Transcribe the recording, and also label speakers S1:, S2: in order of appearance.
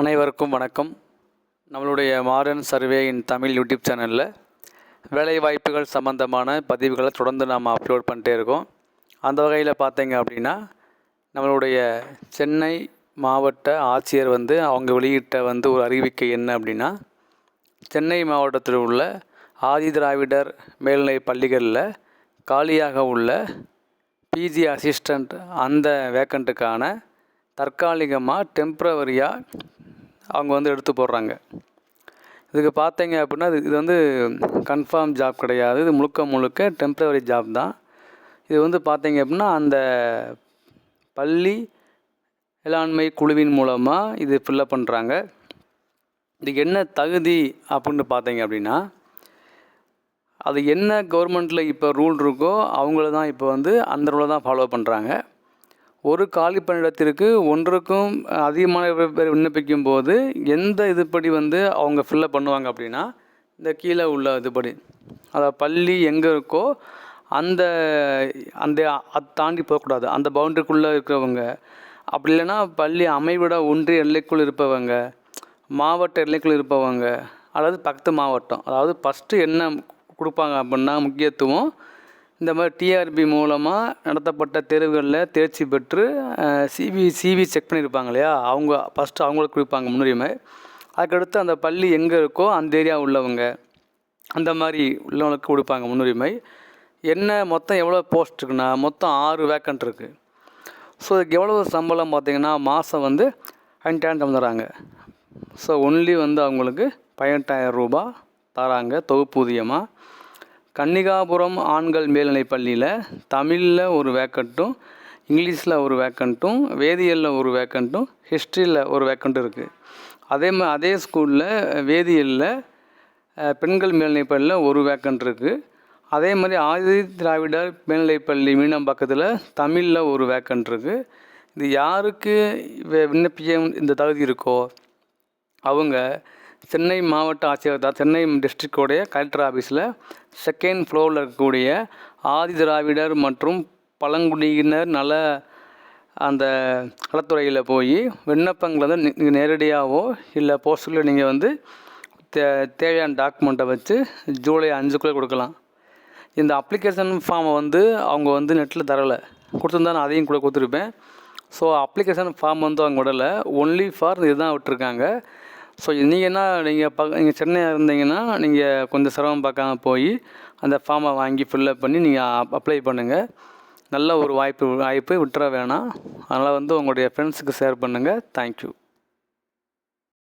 S1: அனைவருக்கும் வணக்கம். நம்மளுடைய modern survey in Tamil YouTube சேனலில் வேலைவாய்ப்புகள் சம்மந்தமான பதிவுகளை தொடர்ந்து நாம் அப்லோட் பண்ணிட்டே இருக்கோம். அந்த வகையில் பார்த்தீங்க அப்படின்னா நம்மளுடைய சென்னை மாவட்ட ஆட்சியர் வந்து அவங்க வெளியிட்ட வந்து ஒரு அறிவிக்கை என்ன அப்படின்னா சென்னை மாவட்டத்தில் உள்ள ஆதி திராவிடர் மேல்நிலை பள்ளிகளில் காலியாக உள்ள பிஜி அசிஸ்டண்ட் அந்த வேக்கண்ட்டுக்கான தற்காலிகமாக டெம்ப்ரவரியாக அவங்க வந்து எடுத்து போடுறாங்க. இதுக்கு பார்த்தீங்க அப்படின்னா இது இது வந்து கன்ஃபார்ம் ஜாப் கிடையாது. இது முழுக்க முழுக்க டெம்ப்ரவரி ஜாப் தான். இது வந்து பார்த்தீங்க அப்படின்னா அந்த பள்ளி மேலாண்மை குழுவின் மூலமாக இது ஃபில்லப் பண்ணுறாங்க இதுக்கு என்ன தகுதி அப்படின்னு பார்த்தீங்க அப்படின்னா அது என்ன கவர்மெண்ட்டில் இப்போ ரூல் இருக்கோ அவங்கள தான் இப்போ வந்து அந்த ரூலை தான் ஃபாலோ பண்ணுறாங்க ஒரு காலி பணியிடத்திற்கு ஒன்றுக்கும் அதிகமான பேர் விண்ணப்பிக்கும் போது எந்த இதுபடி வந்து அவங்க ஃபில்லப் பண்ணுவாங்க அப்படின்னா இந்த கீழே உள்ள இதுபடி. அதாவது பள்ளி எங்கே இருக்கோ அந்த அந்த அதை தாண்டி போகக்கூடாது. அந்த பவுண்டரிக்குள்ளே இருக்கிறவங்க. அப்படி இல்லைன்னா பள்ளி அமைவிட ஒன்றிய எல்லைக்குள் இருப்பவங்க மாவட்ட எல்லைக்குள் இருப்பவங்க அல்லது பக்கத்து மாவட்டம். அதாவது ஃபஸ்ட்டு என்ன கொடுப்பாங்க அப்படின்னா முக்கியத்துவம் இந்த மாதிரி டிஆர்பி மூலமாக நடத்தப்பட்ட தேர்வுகளில் தேர்ச்சி பெற்று சிபி சிவி செக் பண்ணியிருப்பாங்க இல்லையா? அவங்க ஃபஸ்ட்டு அவங்களுக்கு கொடுப்பாங்க முன்னுரிமை. அதுக்கடுத்து அந்த பள்ளி எங்கே இருக்கோ அந்த ஏரியா உள்ளவங்க அந்த மாதிரி உள்ளவங்களுக்கு கொடுப்பாங்க முன்னுரிமை. என்ன மொத்தம் எவ்வளோ போஸ்ட் இருக்குன்னா மொத்தம் ஆறு வேக்கண்ட் இருக்குது ஸோ இதுக்கு எவ்வளோ சம்பளம் பார்த்தீங்கன்னா மாதம் வந்து பதினெட்டாயிரம் தந்துடுறாங்க ஸோ ஒன்லி வந்து அவங்களுக்கு பதினெட்டாயிரம் ரூபா தராங்க தொகுப்பூதியமாக கன்னிகாபுரம் ஆண்கள் மேல்நிலைப் பள்ளியில் தமிழில் ஒரு வேக்கண்ட்டும் இங்கிலீஷில் ஒரு வேக்கண்ட்டும் வேதியியலில் ஒரு வேக்கண்ட்டும் ஹிஸ்ட்ரியில் ஒரு வேக்கண்ட்டும் இருக்குது அதே மாதிரி அதே ஸ்கூலில் வேதியியலில் பெண்கள் மேல்நிலைப் பள்ளியில் ஒரு வேக்கண்ட் இருக்குது அதே மாதிரி ஆதி திராவிடர் மேல்நிலைப் பள்ளி மீனம்பாக்கத்தில் தமிழில் ஒரு வேக்கண்ட் இருக்குது இது யாருக்கு விண்ணப்பிக்க இந்த தகுதி இருக்கோ அவங்க சென்னை மாவட்ட ஆட்சியர் தான் சென்னை டிஸ்ட்ரிக்டோடைய கலெக்டர் ஆஃபீஸில் செகண்ட் ஃப்ளோரில் இருக்கக்கூடிய ஆதி திராவிடர் மற்றும் பழங்குடியினர் நல அந்த நலத்துறையில் போய் விண்ணப்பங்களை வந்து நீங்கள் நேரடியாகவோ இல்லை போஸ்டரில் நீங்கள் வந்து தே தேவையான டாக்குமெண்ட்டை வச்சு ஜூலை அஞ்சுக்குள்ளே கொடுக்கலாம். இந்த அப்ளிகேஷன் ஃபார்மை வந்து அவங்க வந்து நெட்டில் தரலை. கொடுத்துருந்தா நான் அதையும் கூட கொடுத்துருப்பேன். ஸோ அப்ளிகேஷன் ஃபார்ம் வந்து அவங்க விடலை. ஒன்லி ஃபார் இதுதான் விட்டுருக்காங்க. ஸோ நீங்கள் என்ன நீங்கள் ப நீங்கள் சென்னையாக இருந்தீங்கன்னா நீங்கள் கொஞ்சம் சிரமம் பார்க்காம போய் அந்த ஃபார்மை வாங்கி ஃபில்லப் பண்ணி நீங்கள் அப்ளை பண்ணுங்கள் நல்ல ஒரு வாய்ப்பு வாய்ப்பு விட்டுற வேணாம். அதனால் வந்து உங்களுடைய ஃப்ரெண்ட்ஸுக்கு ஷேர் பண்ணுங்கள் தேங்க்யூ